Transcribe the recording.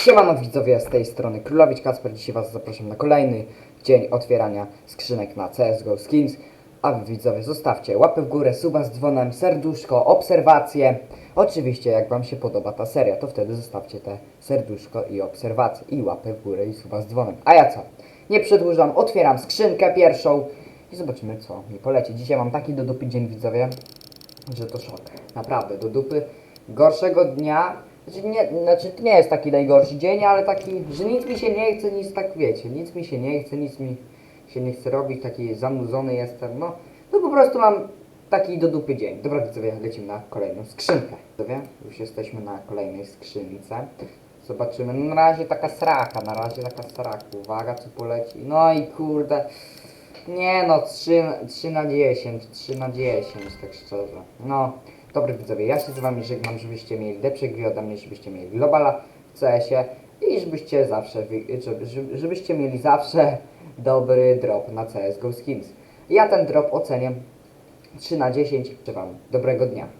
Siemano widzowie, z tej strony Królowicz Kasper. Dzisiaj Was zapraszam na kolejny dzień otwierania skrzynek na CSGO Skins. A wy widzowie zostawcie łapę w górę, suba z dzwonem, serduszko, obserwacje. Oczywiście jak Wam się podoba ta seria, to wtedy zostawcie te serduszko i obserwacje. I łapę w górę i suba z dzwonem. A ja co? Nie przedłużam, otwieram skrzynkę pierwszą i zobaczymy co mi poleci. Dzisiaj mam taki do dupy dzień widzowie, że to szok. Naprawdę, do dupy. Gorszego dnia, nie, znaczy nie jest taki najgorszy dzień, ale taki, że nic mi się nie chce, nic tak wiecie, nic mi się nie chce, nic mi się nie chce robić, taki zanudzony jestem, no, no po prostu mam taki do dupy dzień. Dobra widzowie, lecimy na kolejną skrzynkę. Widzowie, już jesteśmy na kolejnej skrzynce. Zobaczymy, no, na razie taka sraka, na razie taka sraka, uwaga co poleci, no i kurde, nie no, 3, 3 na 10, 3 na 10, tak szczerze. No, dobry widzowie, ja się z wami żegnam, żebyście mieli lepsze gry ode mnie, żebyście mieli globala w CS-ie i żebyście zawsze, żebyście mieli zawsze dobry drop na CSGO Skins. Ja ten drop ocenię 3 na 10. Życzę wam dobrego dnia.